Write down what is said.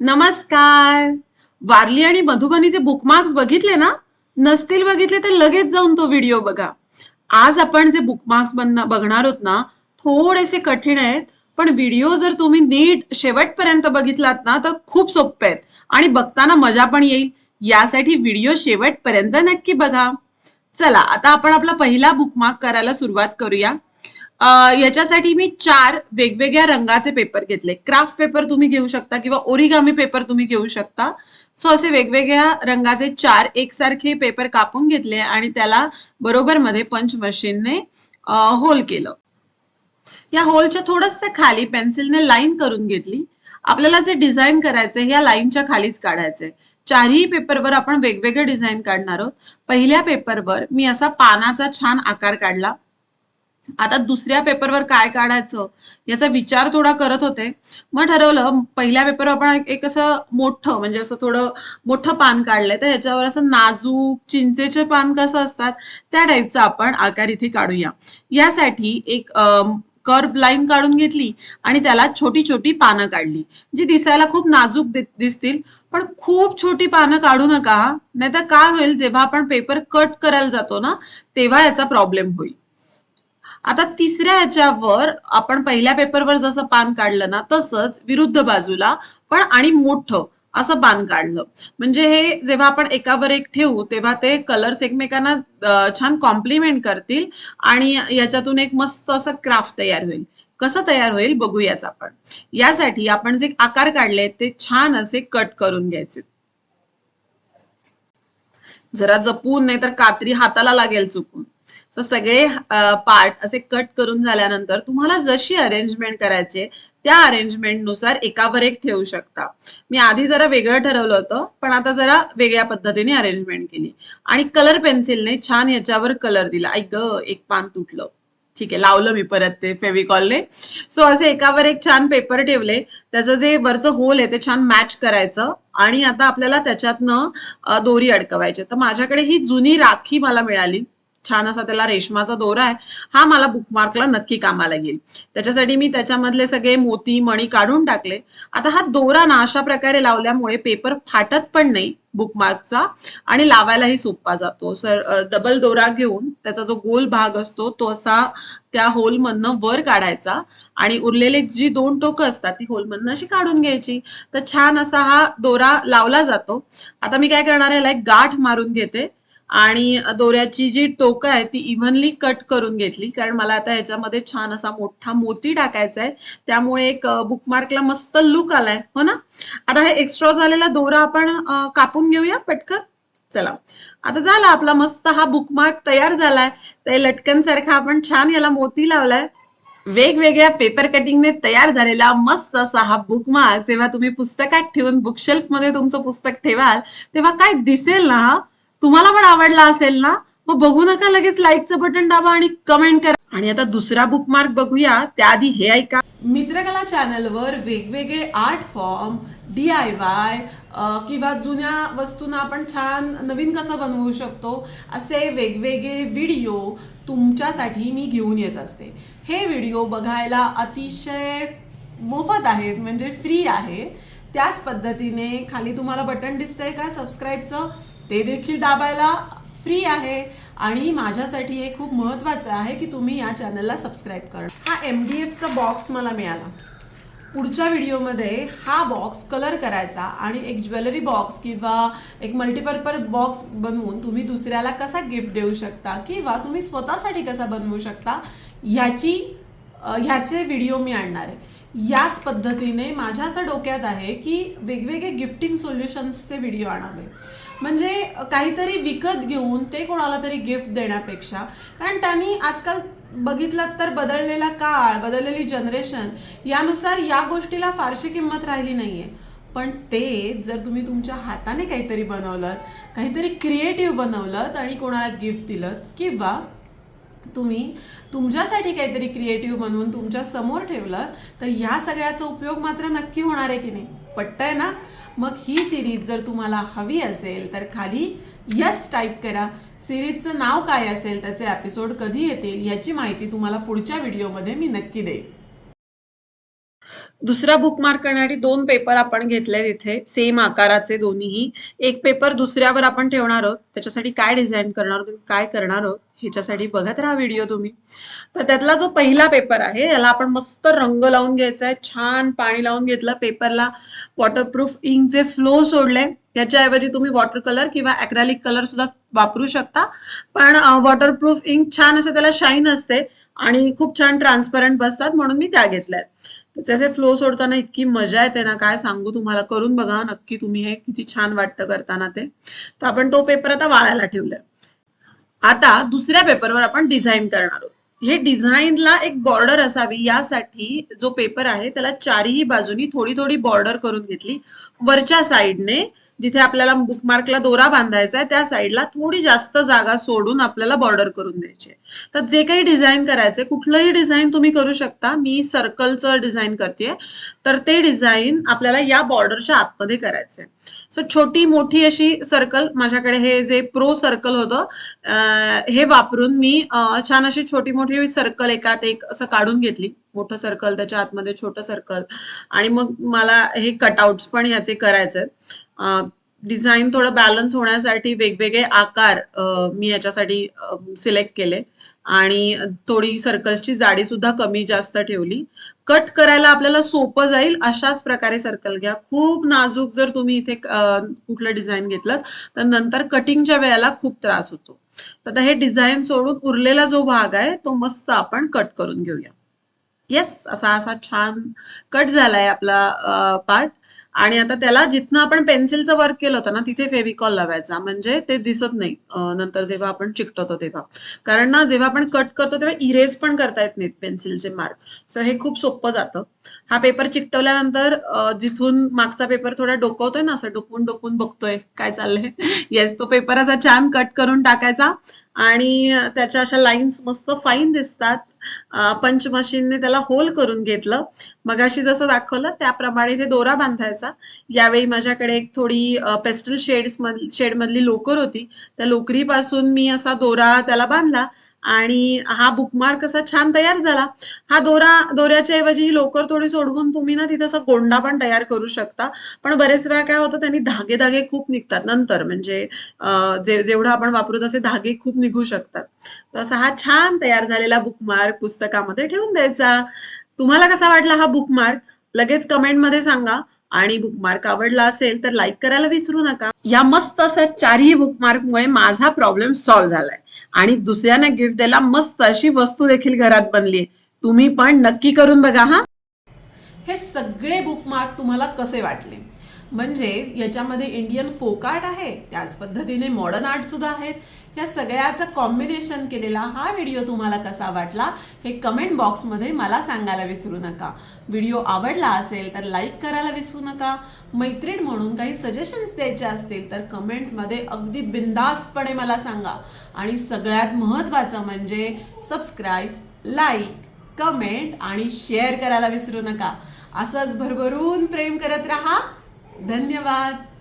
नमस्कार. वारली आणि मधुबनीचे बुकमार्क्स बघितले ना नसतील बघितले तर लगेच जाऊन तो व्हिडिओ बघा. आज आपण जे बुकमार्क्स बघणार आहोत ना थोडेसे कठीण आहेत पण व्हिडिओ जर तुम्ही नीट शेवटपर्यंत बघितलात ना तर खूप सोपे आहेत. आणि बघताना मजा पण येईल. यासाठी व्हिडिओ शेवटपर्यंत नक्की बघा. चला आता आपण आपला पहिला बुकमार्क करायला सुरुवात करूया. याच्यासाठी मी चार वेगवेगळ्या रंगाचे पेपर घेतले. क्राफ्ट पेपर तुम्ही घेऊ शकता किंवा ओरिगामी पेपर तुम्ही घेऊ शकता. सो असे वेगवेगळ्या रंगाचे चार एकसारखे पेपर कापून घेतले आणि त्याला बरोबर मध्ये पंच मशीनने होल केलं. या होलच्या थोडस खाली पेन्सिलने लाईन करून घेतली. आपल्याला जे डिझाईन करायचे या लाईनच्या खालीच काढायचंय. चारही पेपरवर आपण वेगवेगळे डिझाईन काढणार आहोत. पहिल्या पेपरवर मी असा पानाचा छान आकार काढला. आता दुसऱ्या पेपरवर काय काढायचं याचा विचार थोडा करत होते. मग ठरवलं पहिल्या पेपरवर आपण एक- असं मोठं म्हणजे असं थोडं मोठं पान काढलंय. तर ह्याच्यावर असं नाजूक चिंचेचे पान कसं असतात त्या टाईपचं आपण आकार इथे काढूया. यासाठी एक कर्ब लाईन काढून घेतली आणि त्याला छोटी छोटी पानं काढली. जी दिसायला खूप नाजूक दिसतील पण खूप छोटी पानं काढू नका नाहीतर काय होईल जेव्हा आपण पेपर कट करायला जातो ना तेव्हा याचा प्रॉब्लेम होईल. आता तिसऱ्या ह्याच्यावर आपण पहिल्या पेपरवर जसं पान काढलं ना तसंच विरुद्ध बाजूला पण आणि मोठं असं पान काढलं. म्हणजे हे जेव्हा आपण एकावर एक ठेवू तेव्हा ते कलर्स एकमेकांना छान कॉम्प्लिमेंट करतील आणि याच्यातून एक मस्त असं क्राफ्ट तयार होईल. कसं तयार होईल बघूयाच आपण. यासाठी आपण जे आकार काढले ते छान असे कट करून घ्यायचे. जरा जपून नाही तर कात्री हाताला लागेल चुकून. तर सगळे पार्ट असे कट करून झाल्यानंतर तुम्हाला जशी अरेंजमेंट करायचे त्या अरेंजमेंटनुसार एकावर एक ठेवू शकता. मी आधी जरा वेगळं ठरवलं होतं पण आता जरा वेगळ्या पद्धतीने अरेंजमेंट केली. आणि कलर पेन्सिलने छान याच्यावर कलर दिला. ऐक ग एक पान तुटलं. ठीक आहे लावलं मी परत ते फेविकॉलने. सो असे एकावर एक छान पेपर ठेवले. त्याचं जे वरचं होल आहे ते छान मॅच करायचं. आणि आता आपल्याला त्याच्यातनं दोरी अडकवायची. तर माझ्याकडे ही जुनी राखी मला मिळाली. छान असा त्याला रेशमाचा दोरा आहे. हा मला बुकमार्कला नक्की कामाला येईल. त्याच्यासाठी मी त्याच्यामधले सगळे मोती मणी काढून टाकले. आता हा दोरा ना अशा प्रकारे लावल्यामुळे पेपर फाटत पण नाही बुकमार्कचा आणि लावायलाही सोपा जातो. सर डबल दोरा घेऊन त्याचा जो गोल भाग असतो तो असा त्या होलमधनं वर काढायचा आणि उरलेले जी दोन टोकं असतात ती होलमधनं अशी काढून घ्यायची. तर छान असा हा दोरा लावला जातो. आता मी काय करणार आहे एक गाठ मारून घेते. आणि दोऱ्याची जी टोकं आहे ती इव्हनली कट करून घेतली. कारण मला आता ह्याच्यामध्ये छान असा मोठा मोती टाकायचा आहे. त्यामुळे एक बुकमार्कला मस्त लुक आलाय. हो ना? आता हे एक्स्ट्रा झालेला दोरा आपण कापून घेऊया पटकन. चला. आता झाला आपला मस्त हा बुकमार्क तयार झालाय. ते लटकन सारखा आपण छान याला मोती लावलाय. वेगवेगळ्या पेपर कटिंगने तयार झालेला मस्त असा हा बुकमार्क जेव्हा तुम्ही पुस्तकात ठेवून बुकशेल्फमध्ये तुमचं पुस्तक ठेवाल तेव्हा काय दिसेल ना हा? तुम्हाला पण आवडला असेल ना? मग बघू नका लगेच लाईकचं बटन दाबा आणि कमेंट करा. आणि आता दुसरा बुकमार्क बघूया. त्याआधी हे ऐका. मित्रकला चॅनलवर वेगवेगळे art form D I Y किंवा जुन्या वस्तूंना आपण छान नवीन कसं बनवू शकतो असे वेगवेगळे व्हिडिओ तुमच्यासाठी मी घेऊन येत असते. हे व्हिडिओ बघायला अतिशय मोफत आहेत म्हणजे फ्री आहे. त्याच पद्धतीने खाली तुम्हाला बटन दिसतंय का? सबस्क्राईबचं ते देखील दाबायला फ्री आहे. आणि माझ्यासाठी हे खूप महत्त्वाचं आहे की तुम्ही या चॅनलला सबस्क्राईब करा. हा एम डी एफचा बॉक्स मला मिळाला. पुढच्या व्हिडिओमध्ये हा बॉक्स कलर करायचा आणि एक ज्वेलरी बॉक्स किंवा एक मल्टीपर्पज बॉक्स बनवून तुम्ही दुसऱ्याला कसा गिफ्ट देऊ शकता किंवा तुम्ही स्वतःसाठी कसा बनवू शकता याची ह्याचे व्हिडिओ मी आणणार आहे. याच पद्धतीने माझ्या असं डोक्यात आहे की वेगवेगळे गिफ्टिंग सोल्युशन्सचे व्हिडिओ आणावे. म्हणजे काहीतरी विकत घेऊन ते कोणाला तरी गिफ्ट देण्यापेक्षा. कारण त्यांनी आजकाल बघितलात तर बदललेला काळ बदललेली जनरेशन यानुसार या गोष्टीला फारशी किंमत राहिली नाहीये. पण ते जर तुम्ही तुमच्या हाताने काहीतरी बनवलं काहीतरी क्रिएटिव्ह बनवलं आणि कोणाला गिफ्ट दिलं किंवा तुम्ही तुमच्यासाठी काहीतरी क्रिएटिव्ह बनवून तुमच्यासमोर ठेवलं तर ह्या सगळ्याचा उपयोग मात्र नक्की होणार आहे की नाही? पटतंय ना? मग ही सिरीज जर तुम्हाला हवी असेल तर खाली यस टाईप करा. सिरीजचं नाव काय असेल त्याचे एपिसोड कधी येतील याची माहिती तुम्हाला पुढच्या व्हिडिओमध्ये मी नक्की देईन. दुसरा बुकमार्क करण्यासाठी दोन पेपर आपण घेतले तिथे सेम आकाराचे दोन्हीही. एक पेपर दुसऱ्यावर आपण ठेवणार आहोत. त्याच्यासाठी काय डिझाईन करणार आहोत? काय करणार आहोत? ह्याच्यासाठी बघत राहा व्हिडिओ तुम्ही. तर त्यातला जो पहिला पेपर आहे याला आपण मस्त रंग लावून घ्यायचा आहे. छान पाणी लावून घेतलं पेपरला वॉटरप्रूफ इंकचे फ्लो सोडले याच्याऐवजी तुम्ही वॉटर कलर किंवा अक्रेलिक कलर सुद्धा वापरू शकता. पण वॉटरप्रूफ इंक छान असं त्याला शाईन असते आणि खूप छान ट्रान्सपरंट बसतात म्हणून मी त्या घेतल्यात. त्याचे फ्लो सोडताना इतकी मजा येते ना काय सांगू तुम्हाला? करून बघा नक्की तुम्ही हे किती छान वाटतं करताना ते. तर आपण तो पेपर आता वाळायला ठेवलाय. आता दुसऱ्या पेपरवर आपण डिझाईन करणार आहोत. हे डिझाईनला एक बॉर्डर असावी यासाठी जो पेपर आहे त्याला चारही बाजूनी थोडी थोडी बॉर्डर करून घेतली. वरच्या साईडने जिथे आपल्याला बुकमार्कला दोरा बांधायचा आहे त्या साईडला थोडी जास्त जागा सोडून आपल्याला बॉर्डर करून द्यायची तर जे काही डिझाईन करायचंय कुठलंही डिझाईन तुम्ही करू शकता. मी सर्कलचं डिझाईन करते तर ते डिझाईन आपल्याला या बॉर्डरच्या आतमध्ये करायचंय सो छोटी मोठी अशी सर्कल माझ्याकडे हे जे प्रो सर्कल होतं हे वापरून मी छान अशी छोटी मोठी सर्कल एकात एक असं काढून घेतली. मोठं सर्कल त्याच्या आतमध्ये छोटं सर्कल आणि मग मला हे कटआउट्स पण याचे करायचे डिझाईन थोडं बॅलन्स होण्यासाठी वेगवेगळे आकार मी याच्यासाठी सिलेक्ट केले. आणि थोडी सर्कल्सची जाडी सुद्धा कमी जास्त ठेवली. कट करायला आपल्याला सोपं जाईल अशाच प्रकारे सर्कल घ्या. खूप नाजूक जर तुम्ही इथे कुठलं डिझाईन घेतलं तर नंतर कटिंगच्या वेळेला खूप त्रास होतो. तर हे डिझाईन सोडून उरलेला जो भाग आहे तो मस्त आपण कट करून घेऊया. येस असा असा छान कट झालाय आपला पार्ट आणि आता त्याला जिथनं आपण पेन्सिलचं वर्क केलं होतं ना तिथे फेविकॉल लावायचा. म्हणजे ते दिसत नाही. नंतर जेव्हा आपण चिकटवतो तेव्हा. कारण ना जेव्हा आपण कट करतो तेव्हा इरेज पण करता येत नाहीत पेन्सिलचे मार्क सो हे खूप सोपं जातं. हा पेपर चिकटवल्यानंतर जिथून मागचा पेपर थोडा डोकवतोय ना असं डोकून डोकून बघतोय काय चाललंय. येस तो पेपर असा छान कट करून टाकायचा. आणि त्याच्या अशा लाईन्स मस्त फाईन दिसतात. पंच मशीनने त्याला होल करून घेतलं. मगाशी जसं दाखवलं त्याप्रमाणे ते दोरा बांधायचा. यावेळी माझ्याकडे एक थोडी पेस्टल शेड्स शेड मधली लोकर होती. त्या लोकरीपासून मी असा दोरा त्याला बांधला. आणि हा बुकमार्क असा छान तयार झाला. हा दोरा दोऱ्याच्या ऐवजी ही लोकर थोडी सोडवून तुम्ही ना तिथे असा गोंडा पण तयार करू शकता. पण बरेच वेळा काय होतं त्यांनी धागे धागे खूप निघतात नंतर. म्हणजे जे जेवढं आपण वापरू तसे धागे खूप निघू शकतात. तर असा हा छान तयार झालेला बुकमार्क पुस्तकामध्ये ठेवून द्यायचा. तुम्हाला कसा वाटला हा बुकमार्क लगेच कमेंटमध्ये सांगा. आणि बुकमार्क आवडला असेल तर लाईक करायला विसरू नका. या मस्त अशा चारही बुकमार्कमुळे माझा प्रॉब्लेम सॉल्व्ह झालाय. आणि दुसऱ्यांना गिफ्ट द्यायला मस्त अशी वस्तू देखील घरात बनली तुम्ही पण नक्की करून बघा हा. हे सगळे बुकमार्क तुम्हाला कसे वाटले? म्हणजे याच्यामध्ये इंडियन फोक आर्ट आहे त्याच पद्धतीने मॉडर्न आर्ट सुद्धा आहेत. या सगळ्याचं कॉम्बिनेशन केलेला हा व्हिडिओ तुम्हाला कसा वाटला हे कमेंट बॉक्समध्ये मला सांगायला विसरू नका. व्हिडिओ आवडला असेल तर लाईक करायला विसरू नका. मैत्रीण म्हणून काही सजेशन्स द्यायचे असतील तर कमेंटमध्ये अगदी बिंदास्तपणे मला सांगा. आणि सगळ्यात महत्त्वाचं म्हणजे सबस्क्राईब लाईक कमेंट आणि शेअर करायला विसरू नका. असंच भरभरून प्रेम करत राहा. धन्यवाद.